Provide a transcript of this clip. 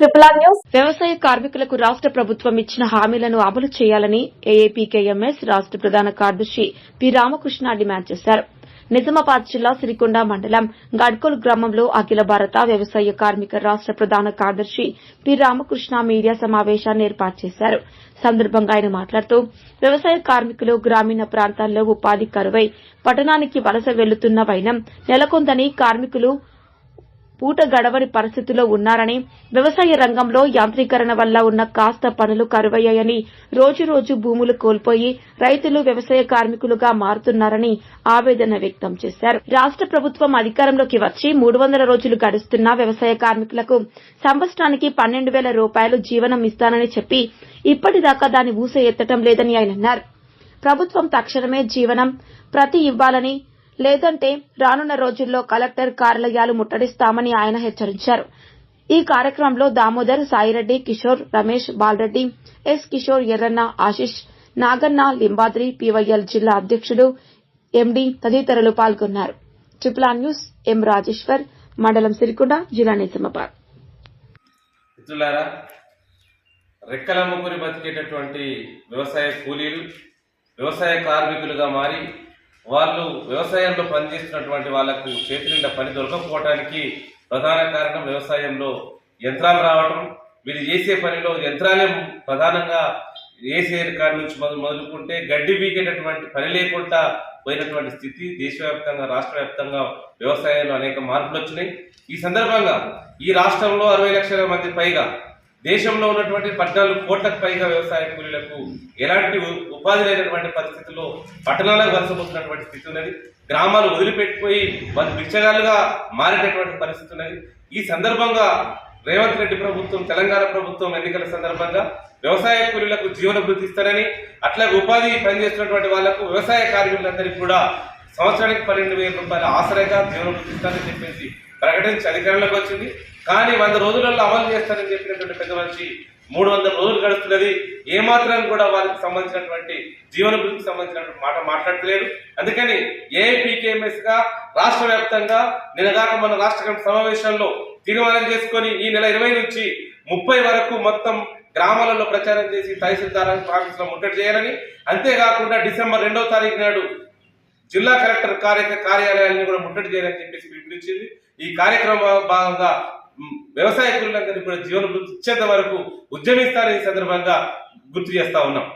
Triple R news వ్యవసాయ కార్మికులకు రాష్ట ప్రభుత్వం ఇచ్చిన హామీలను అమలు చేయాలని ఏఏపీకేఎంఎస్ రాష్ట ప్రధాన కార్యదర్శి పి రామకృష్ణ డిమాండ్ చేశారు. నిజామాబాద్ జిల్లా సిరికొండ మండలం గడ్కోల్ గ్రామంలో అఖిల భారత వ్యవసాయ కార్మిక రాష్ట ప్రధాన కార్యదర్శి పి రామకృష్ణ మీడియా సమావేశాన్ని ఏర్పాటు చేశారు. సందర్భంగా ఆయన మాట్లాడుతూ వ్యవసాయ కార్మికులు గ్రామీణ ప్రాంతాల్లో ఉపాధి కరువై పట్టణానికి వలస వెళ్ళుతున్న వైనం నెలకొందని కార్మికులు పూట గడవని పరిస్థితిలో ఉన్నారని వ్యవసాయ రంగంలో యాంత్రీకరణ వల్ల ఉన్న కాస్త పనులు కరువయ్యాయని రోజు రోజు భూములు కోల్పోయి రైతులు వ్యవసాయ కార్మికులుగా మారుతున్నారని ఆవేదన వ్యక్తం చేశారు. రాష్ట ప్రభుత్వం అధికారంలోకి వచ్చి మూడు వందల రోజులు గడుస్తున్న వ్యవసాయ కార్మికులకు సంవత్సరానికి పన్నెండు వేల రూపాయలు జీవనం ఇస్తానని చెప్పి ఇప్పటిదాకా దాని ఊస ఎత్తటం లేదని ఆయన అన్నారు. ప్రభుత్వం తక్షణమే జీవనం ప్రతి ఇవ్వాలని లేదంటే రానున్న రోజుల్లో కలెక్టర్ కార్యాలయాలు ముట్టడిస్తామని ఆయన హెచ్చరించారు. ఈ కార్యక్రమంలో దామోదర్ సాయిరెడ్డి కిషోర్ రమేష్ బాలరెడ్డి ఎస్ కిషోర్ ఎర్రన్న ఆశిష్ నాగన్న లింబాద్రి పీవైఎల్ జిల్లా అధ్యక్షుడు ఎండి తదితరులు పాల్గొన్నారు. Triple R news M Rajeshwar మండలం సిరికొండ జిల్లా నిజామాబాద్. మిత్రులారా రెక్కల ముగ్గురి బతికేటటువంటి వ్యవసాయ కూలీలు వ్యవసాయ కార్మికులుగా మారి వాళ్ళు వ్యవసాయంలో పనిచేస్తున్నటువంటి వాళ్ళకు చేతి నిండా పని దొరకకపోవటానికి ప్రధాన కారణం వ్యవసాయంలో యంత్రాలు రావటం. వీళ్ళు చేసే పనిలో యంత్రాలే ప్రధానంగా వేసే కాడి నుంచి మొదలు మొదలుకుంటే గడ్డి బీకేటటువంటి పని లేకుండా పోయినటువంటి స్థితి దేశవ్యాప్తంగా రాష్ట్ర వ్యాప్తంగా వ్యవసాయంలో అనేక మార్పులు వచ్చినాయి. ఈ సందర్భంగా ఈ రాష్ట్రంలో అరవై లక్షల మంది పైగా దేశంలో ఉన్నటువంటి పద్నాలుగు కోట్లకు పైగా వ్యవసాయ కూలీలకు ఎలాంటి ఉపాధి లేనటువంటి పరిస్థితుల్లో పట్టణాలకు వలసపోతున్నటువంటి స్థితి ఉన్నది. గ్రామాలు వదిలిపెట్టిపోయి వాళ్ళు బిచ్చగాళ్ళుగా మారేటటువంటి పరిస్థితి ఉన్నది. ఈ సందర్భంగా రేవంత్ రెడ్డి ప్రభుత్వం తెలంగాణ ప్రభుత్వం ఎన్నికల సందర్భంగా వ్యవసాయ కూలీలకు జీవన ఇస్తారని అట్లాగే ఉపాధి పనిచేస్తున్నటువంటి వాళ్ళకు వ్యవసాయ కార్మికులందరికీ కూడా సంవత్సరానికి పన్నెండు వేల రూపాయల ఆసరాగా జీవన ఇస్తారని చెప్పేసి ప్రకటించి అధికారంలోకి వచ్చింది. కానీ వంద రోజులలో అమలు చేస్తారని చెప్పినటువంటి పెద్ద మనిషి మూడు వందల రోజులు గడుస్తున్నది. ఏమాత్రం కూడా వారికి సంబంధించినటువంటి జీవన గురించి సంబంధించినటువంటి మాట మాట్లాడలేదు అందుకని ఏపీకేఎంఎస్గా రాష్ట్ర వ్యాప్తంగా నిన్నగాక మన రాష్ట్ర కమిటీ సమావేశంలో తీర్మానం చేసుకొని ఈ నెల ఇరవై నుంచి ముప్పై వరకు మొత్తం గ్రామాలలో ప్రచారం చేసి తహసీల్దార్ ఆఫీసులో ముట్టడి చేయాలని. అంతేకాకుండా డిసెంబర్ రెండవ తారీఖు నాడు జిల్లా కలెక్టర్ కార్య కార్యాలయాన్ని కూడా ముట్టడి చేయాలని చెప్పేసి పిలుపునిచ్చింది ఈ కార్యక్రమం భాగంగా వ్యవసాయ కూలీలందరికీ కూడా జీవన వృత్తి ఇచ్చేంత వరకు ఉద్యమిస్తారని సందర్భంగా గుర్తు చేస్తా ఉన్నాం.